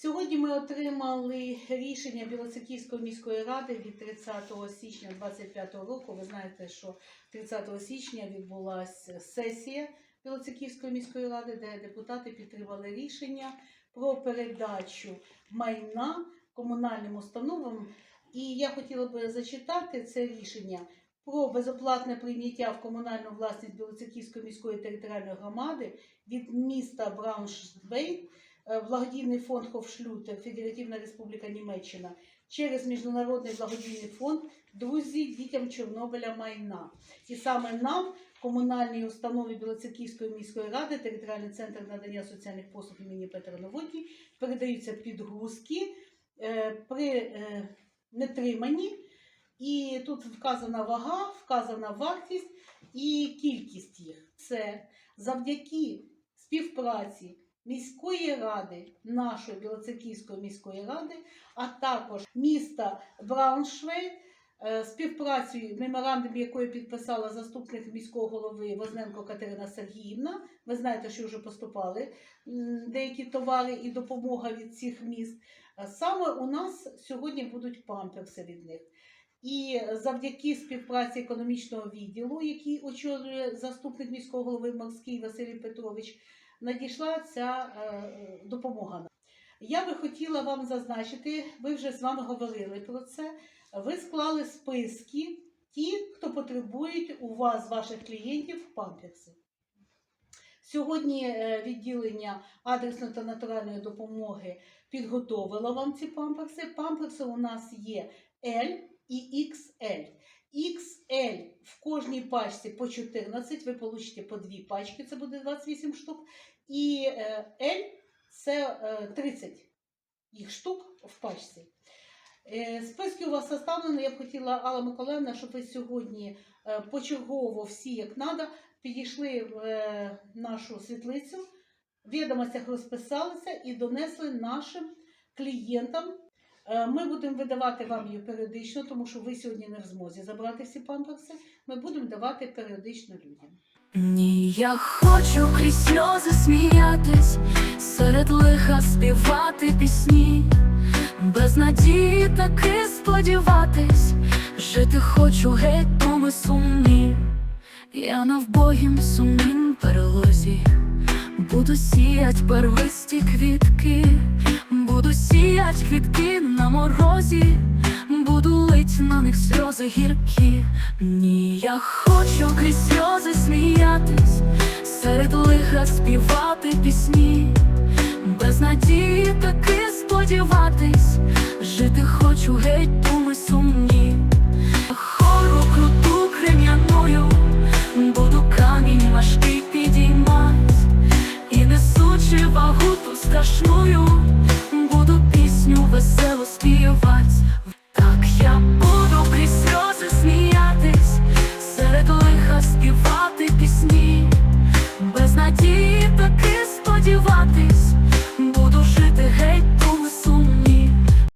Сьогодні ми отримали рішення Білоцерківської міської ради від 30 січня 2025 року. Ви знаєте, що 30 січня відбулася сесія Білоцерківської міської ради, де депутати підтримали рішення про передачу майна комунальним установам. І я хотіла би зачитати це рішення про безоплатне прийняття в комунальну власність Білоцерківської міської територіальної громади від міста Брауншвейг е, благодійний фонд Хофшлюте, Федеративна Республіка Німеччина через міжнародний благодійний фонд Друзі дітям Чорнобиля майна. І саме нам, комунальній установі Білоцерківської міської ради, територіальний центр надання соціальних послуг імені Петра Новотні, передаються підгрузки е, при е, нетриманні. І тут вказана вага, вказана вартість і кількість їх. Це завдяки співпраці міської ради, нашої Білоцерківської міської ради, а також міста Брауншвейг, е, співпрацею, меморандум якої підписала заступник міського голови Возненко Катерина Сергіївна. Ви знаєте, що вже поступали деякі товари і допомога від цих міст. Е, Саме у нас сьогодні будуть памперси від них. І завдяки співпраці економічного відділу, який очолює заступник міського голови Морський Василій Петрович, надійшла ця е, допомога. Я би хотіла вам зазначити, ви вже з вами говорили про це. Ви склали списки ті, хто потребують у вас, ваших клієнтів, памперси. Сьогодні е, відділення адресної та натуральної допомоги підготовило вам ці памперси. Памперси у нас є L і XL. XL в кожній пачці по 14, ви получите по дві пачки, це буде 28 штук. І е, L це е, 30 їх штук в пачці. Е, Списки у вас составлені. Я б хотіла, Алла Миколаївна, щоб ви сьогодні е, почергово всі як треба підійшли в е, нашу світлицю, в відомостях розписалися і донесли нашим клієнтам. Е, Ми будемо видавати вам її періодично, тому що ви сьогодні не в змозі забрати всі памперси. Ми будемо давати періодично людям. Ні, я хочу крізь сльози сміятись, серед лиха співати пісні, без надії таки сподіватись, жити хочу геть думи сумні. Я на вбогім сумнім перелозі, буду сіять первисті квітки, Буду сіять квітки на морозі, буду лить на них сльози гіркі. Ні, я хочу крізь сльози сміятись, серед лиха співати пісні, без надії таки сподіватись, жити хочу геть думи сумні. Хору круту крем'яною, буду камінь важкий підіймати, і несучи вагу ту страшною буду пісню весело співати, так я буду крізь сльози сміятись, серед лиха співати пісні, без надії таки сподіватись.